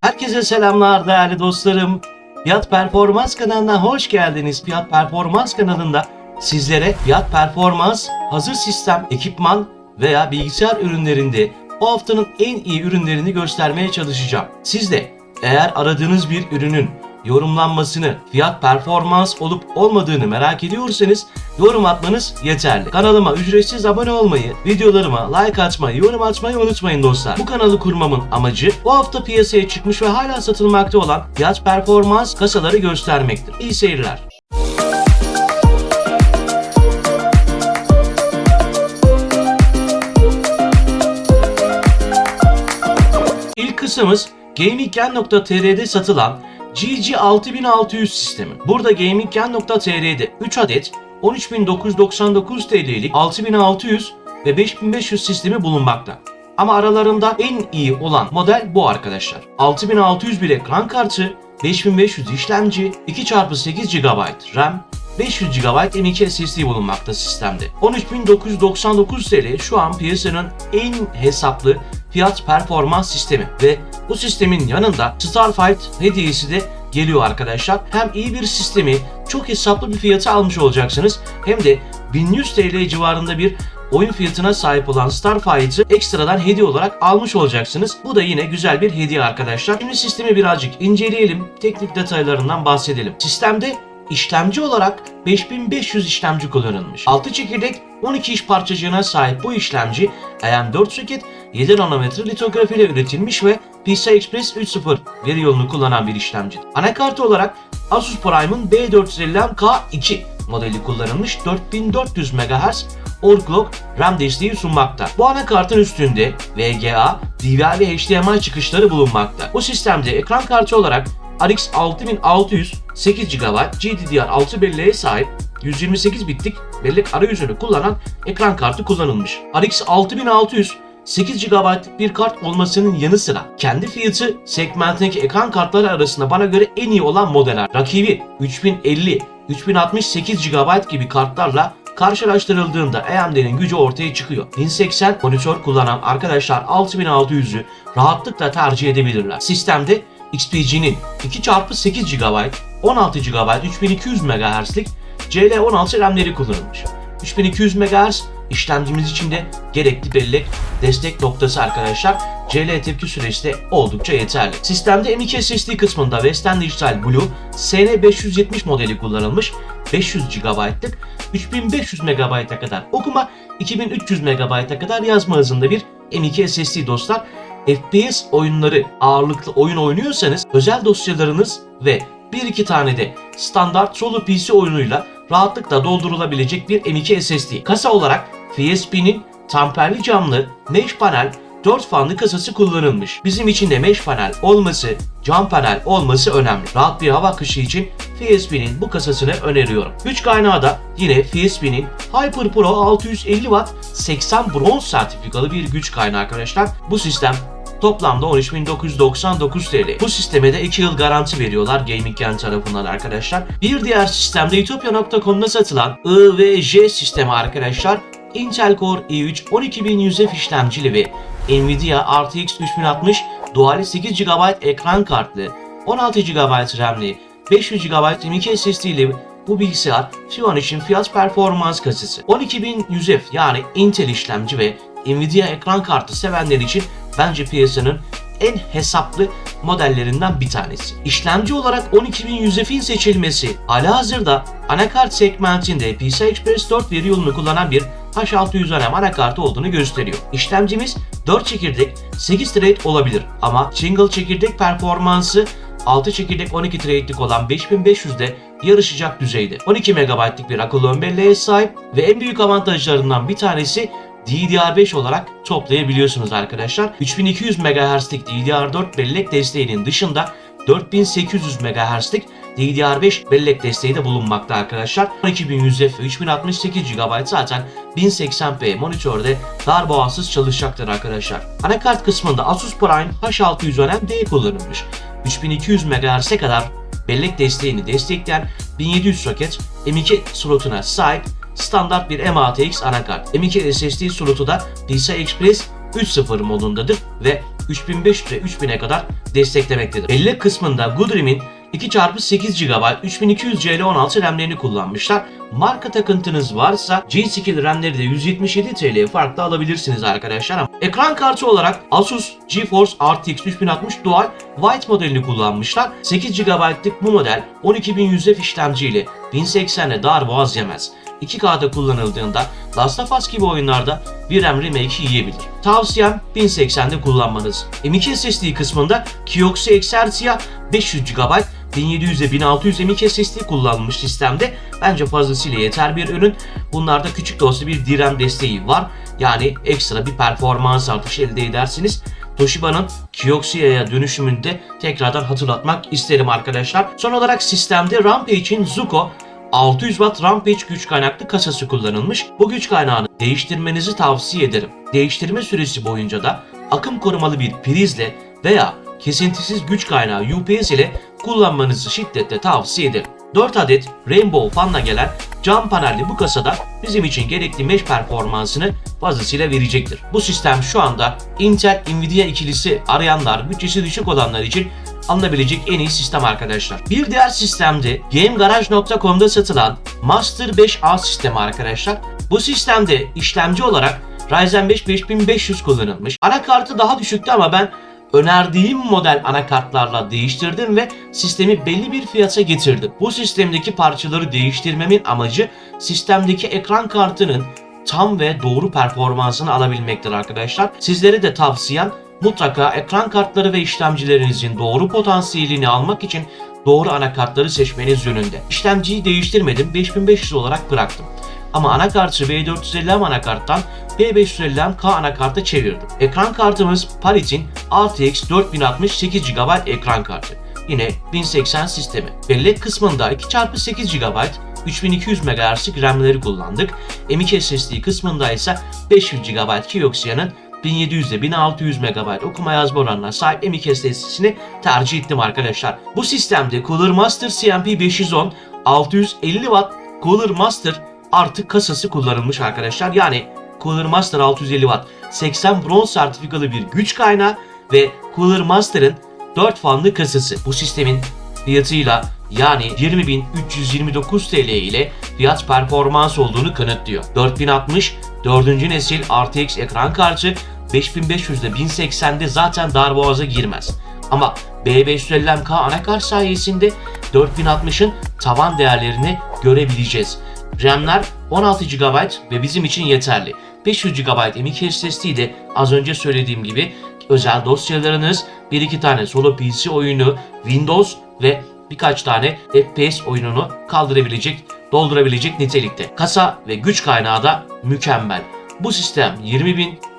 Herkese selamlar değerli dostlarım. Fiyat Performans kanalına hoş geldiniz. Fiyat Performans kanalında sizlere fiyat performans, hazır sistem, ekipman veya bilgisayar ürünlerinde bu haftanın en iyi ürünlerini göstermeye çalışacağım. Siz de eğer aradığınız bir ürünün yorumlanmasını, fiyat performans olup olmadığını merak ediyorsanız yorum atmanız yeterli. Kanalıma ücretsiz abone olmayı, videolarıma like atmayı, yorum atmayı unutmayın dostlar. Bu kanalı kurmamın amacı bu hafta piyasaya çıkmış ve hala satılmakta olan fiyat performans kasaları göstermektir. İyi seyirler. İlk kısmımız GamingGen.tr'de satılan GG6600 sistemi. Burada GamingGen.tr'de 3 adet 13.999 TL'lik 6600 ve 5500 sistemi bulunmakta. Ama aralarında en iyi olan model bu arkadaşlar. 6600 bir ekran kartı, 5500 işlemci, 2x8 GB RAM, 500 GB M.2 SSD bulunmakta sistemde. 13.999 TL şu an piyasanın en hesaplı fiyat performans sistemi ve bu sistemin yanında Starfight hediyesi de geliyor arkadaşlar. Hem iyi bir sistemi çok hesaplı bir fiyata almış olacaksınız hem de 1100 TL civarında bir oyun fiyatına sahip olan Starfight'ı ekstradan hediye olarak almış olacaksınız. Bu da yine güzel bir hediye arkadaşlar. Şimdi sistemi birazcık inceleyelim. Teknik detaylarından bahsedelim. Sistemde İşlemci olarak 5500 işlemci kullanılmış. 6 çekirdek 12 iş parçacığına sahip bu işlemci AM4 soket 7 nanometre litografi ile üretilmiş ve PCI Express 3.0 veri yolunu kullanan bir işlemci. Anakart olarak Asus Prime'ın B450M-K2 modeli kullanılmış 4400 MHz overclock RAM desteği sunmakta. Bu anakartın üstünde VGA, DVI ve HDMI çıkışları bulunmakta. Bu sistemde ekran kartı olarak RX 6600 8 GB GDDR6 belleğe sahip 128 bitlik bellek arayüzünü kullanan ekran kartı kullanılmış. RX 6600 8 GB'lık bir kart olmasının yanı sıra kendi fiyatı segmentindeki ekran kartları arasında bana göre en iyi olan modeller. Rakibi 3050, 3068 GB gibi kartlarla karşılaştırıldığında AMD'nin gücü ortaya çıkıyor. 1080 monitör kullanan arkadaşlar 6600'ü rahatlıkla tercih edebilirler. Sistemde XPG'nin 2x8 GB, 16 GB, 3200 MHz'lik CL16 RAM'leri kullanılmış. 3200 MHz işlemcimiz için de gerekli bellek destek noktası arkadaşlar. CL tepki süresi de oldukça yeterli. Sistemde M.2 SSD kısmında Western Digital Blue SN570 modeli kullanılmış. 500 GB'lık 3500 MB'a kadar okuma, 2300 MB'a kadar yazma hızında bir M.2 SSD dostlar. FPS oyunları ağırlıklı oyun oynuyorsanız özel dosyalarınız ve bir iki tane de standart solo PC oyunuyla rahatlıkla doldurulabilecek bir M.2 SSD. Kasa olarak FSP'nin tamperli camlı mesh panel 4 fanlı kasası kullanılmış. Bizim için de mesh panel olması, cam panel olması önemli. Rahat bir hava akışı için FSP'nin bu kasasını öneriyorum. Güç kaynağı da yine FSP'nin Hyper Pro 650 Watt 80 bronz sertifikalı bir güç kaynağı arkadaşlar. Bu sistem Toplamda 13.999 TL. Bu sisteme de 2 yıl garanti veriyorlar Gaming Gen tarafından arkadaşlar. Bir diğer sistemde Utopia.com'da satılan I ve J sistemi arkadaşlar. Intel Core i3 12100F işlemcili ve Nvidia RTX 3060 Dual 8 GB ekran kartlı, 16 GB RAM'li, 500 GB M.2 SSD'li bu bilgisayar şu an için fiyat performans kasası. 12100F yani Intel işlemci ve Nvidia ekran kartı sevenler için bence piyasanın en hesaplı modellerinden bir tanesi. İşlemci olarak 12100F'in seçilmesi halihazırda anakart segmentinde PCI Express 4 veri yolunu kullanan bir H600M anakartı olduğunu gösteriyor. İşlemcimiz 4 çekirdek 8 thread olabilir ama single çekirdek performansı 6 çekirdek 12 threadlik olan 5500'de yarışacak düzeyde. 12 MB'lik bir akıllı ön belleğe sahip ve en büyük avantajlarından bir tanesi DDR5 olarak toplayabiliyorsunuz arkadaşlar. 3200 MHz'lik DDR4 bellek desteğinin dışında 4800 MHz'lik DDR5 bellek desteği de bulunmakta arkadaşlar. 12100F ve 3068 GB zaten 1080p monitörde darboğazsız çalışacaktır arkadaşlar. Anakart kısmında Asus Prime H610M D kullanılmış. 3200 MHz'e kadar bellek desteğini destekleyen 1700 soket M2 slotuna sahip standart bir M.A.T.X anakart. M.2 SSD slotu da PCI Express 3.0 modundadır ve 3500 ve 3000'e kadar desteklemektedir. Bellek kısmında Goodrim'in 2x8 GB 3200 CL16 RAM'lerini kullanmışlar. Marka takıntınız varsa G-Skill RAM'leri de 177 TL farklı alabilirsiniz arkadaşlar. Ekran kartı olarak Asus GeForce RTX 3060 Dual White modelini kullanmışlar. 8 GB'lık bu model 12100F işlemciyle 1080'e dar boğaz yemez. 2K'da kullanıldığında Last of Us gibi oyunlarda bir RAM remake yiyebilir. Tavsiyem 1080'de kullanmanız. M.2 SSD kısmında Kioxia Exertia 500 GB 1700 ile 1600 M.2 SSD kullanılmış sistemde bence fazlasıyla yeter bir ürün. Bunlarda küçük de olsa bir DRAM desteği var. Yani ekstra bir performans artışı elde edersiniz. Toshiba'nın Kioxia'ya dönüşümünde tekrardan hatırlatmak isterim arkadaşlar. Son olarak sistemde Rampage'in Zuko 600 Watt Rampage güç kaynaklı kasası kullanılmış. Bu güç kaynağını değiştirmenizi tavsiye ederim. Değiştirme süresi boyunca da akım korumalı bir prizle veya kesintisiz güç kaynağı UPS ile kullanmanızı şiddetle tavsiye ederim. 4 adet Rainbow fanla gelen cam panelli bu kasada bizim için gerekli mesh performansını fazlasıyla verecektir. Bu sistem şu anda Intel Nvidia ikilisi arayanlar, bütçesi düşük olanlar için alınabilecek en iyi sistem arkadaşlar. Bir diğer sistemde GameGarage.com'da satılan Master 5A sistemi arkadaşlar. Bu sistemde işlemci olarak Ryzen 5 5500 kullanılmış. Anakartı daha düşüktü ama ben önerdiğim model anakartlarla değiştirdim ve sistemi belli bir fiyata getirdim. Bu sistemdeki parçaları değiştirmemin amacı sistemdeki ekran kartının tam ve doğru performansını alabilmektir arkadaşlar. Sizlere de tavsiyem mutlaka ekran kartları ve işlemcilerinizin doğru potansiyelini almak için doğru anakartları seçmeniz yönünde. İşlemciyi değiştirmedim, 5500 olarak bıraktım. Ama anakartı V450M anakarttan P550M-K anakarta çevirdim. Ekran kartımız Palit'in RTX 4060 8 GB ekran kartı. Yine 1080 sistemi. Bellek kısmında 2x8 GB 3200 MHz'lik RAM'leri kullandık. M.2 SSD kısmında ise 500 GB Kioxia'nın 1700 ile 1600 MB okuma yazma oranına sahip M.2 SSD'sini tercih ettim arkadaşlar. Bu sistemde Cooler Master CMP 510 650 Watt Cooler Master artı kasası kullanılmış arkadaşlar. Yani Cooler Master 650 Watt 80 bronz sertifikalı bir güç kaynağı ve Cooler Master'ın 4 fanlı kasası. Bu sistemin fiyatıyla yani 20.329 TL ile fiyat performans olduğunu kanıtlıyor. 4060 4. nesil RTX ekran kartı 5500'de 1080'de zaten darboğaza girmez. Ama B550MK anakart sayesinde 4060'ın tavan değerlerini görebileceğiz. RAM'ler 16 GB ve bizim için yeterli. 500 GB M.2 SSD de az önce söylediğim gibi özel dosyalarınız, bir iki tane solo PC oyunu, Windows ve birkaç tane FPS oyununu kaldırabilecek, doldurabilecek nitelikte. Kasa ve güç kaynağı da mükemmel. Bu sistem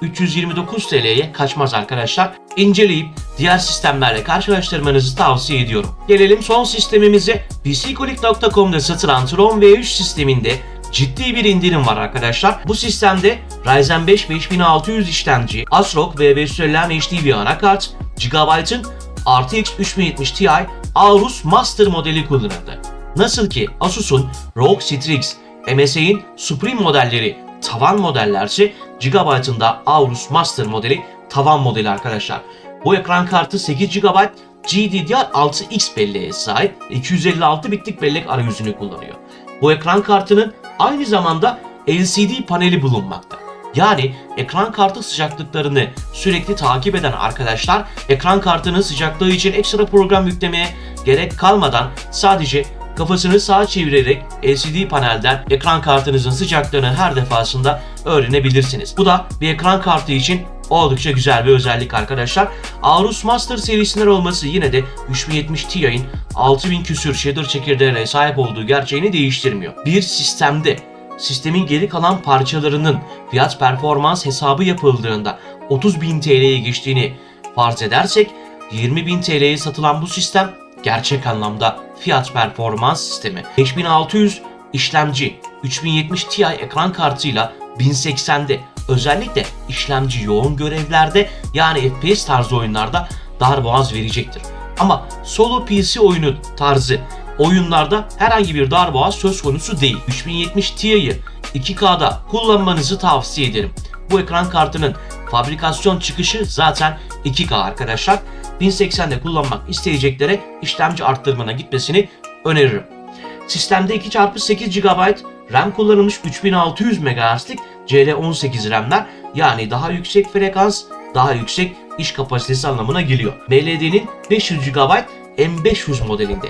20.329 TL'ye kaçmaz arkadaşlar. İnceleyip diğer sistemlerle karşılaştırmanızı tavsiye ediyorum. Gelelim son sistemimize. PCColic.com'da satılan Tron V3 sisteminde ciddi bir indirim var arkadaşlar. Bu sistemde Ryzen 5 5600 işlemci, ASRock V550M HD bir anakart, GB'ın RTX 3070 Ti Aorus Master modeli kullanıldı. Nasıl ki Asus'un ROG Strix, MSI'nin Supreme modelleri tavan modellerse Gigabyte'ın da Aorus Master modeli tavan modeli arkadaşlar. Bu ekran kartı 8 GB GDDR6X belleğe sahip 256 bitlik bellek arayüzünü kullanıyor. Bu ekran kartının aynı zamanda LCD paneli bulunmakta. Yani ekran kartı sıcaklıklarını sürekli takip eden arkadaşlar ekran kartının sıcaklığı için ekstra program yüklemeye gerek kalmadan sadece kafasını sağa çevirerek LCD panelden ekran kartınızın sıcaklığını her defasında öğrenebilirsiniz. Bu da bir ekran kartı için oldukça güzel bir özellik arkadaşlar. Aorus Master serisinden olması yine de 3070 Ti'nin 6000 küsür shader çekirdeğine sahip olduğu gerçeğini değiştirmiyor. Bir sistemde sistemin geri kalan parçalarının fiyat performans hesabı yapıldığında 30.000 TL'ye geçtiğini farz edersek 20.000 TL'ye satılan bu sistem gerçek anlamda fiyat performans sistemi. 5600 işlemci, 3070 Ti ekran kartıyla 1080'de özellikle işlemci yoğun görevlerde yani FPS tarzı oyunlarda darboğaz verecektir. Ama solo PC oyunu tarzı oyunlarda herhangi bir darboğaz söz konusu değil. 3070 Ti'yi 2K'da kullanmanızı tavsiye ederim. Bu ekran kartının fabrikasyon çıkışı zaten 2K arkadaşlar. 1080'de kullanmak isteyeceklere işlemci arttırmana gitmesini öneririm. Sistemde 2x8 GB RAM kullanılmış 3600 MHz'lik CL18 RAM'ler yani daha yüksek frekans, daha yüksek iş kapasitesi anlamına geliyor. MLD'nin 500 GB M500 modelinde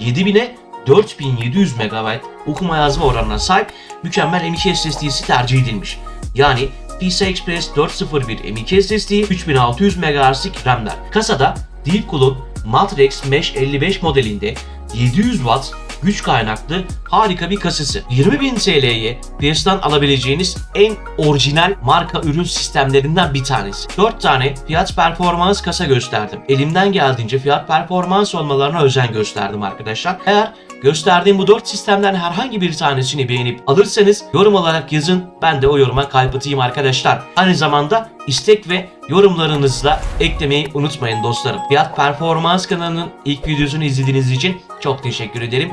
7000'e 4700 MB okuma yazma oranına sahip mükemmel M.2 SSD'si tercih edilmiş. Yani PCI Express 401 M.2 SSD 3600 MHz'lik RAM'ler. Kasada Deepcool'un Matrix Mesh 55 modelinde 700 Watt güç kaynaklı harika bir kasası. 20.000 TL'ye piyasadan alabileceğiniz en orijinal marka ürün sistemlerinden bir tanesi. 4 tane fiyat performans kasa gösterdim. Elimden geldiğince fiyat performans olmalarına özen gösterdim arkadaşlar. Eğer gösterdiğim bu 4 sistemden herhangi bir tanesini beğenip alırsanız yorum olarak yazın. Ben de o yoruma kalp atayım arkadaşlar. Aynı zamanda istek ve yorumlarınızı da eklemeyi unutmayın dostlarım. Fiyat Performans kanalının ilk videosunu izlediğiniz için çok teşekkür ederim.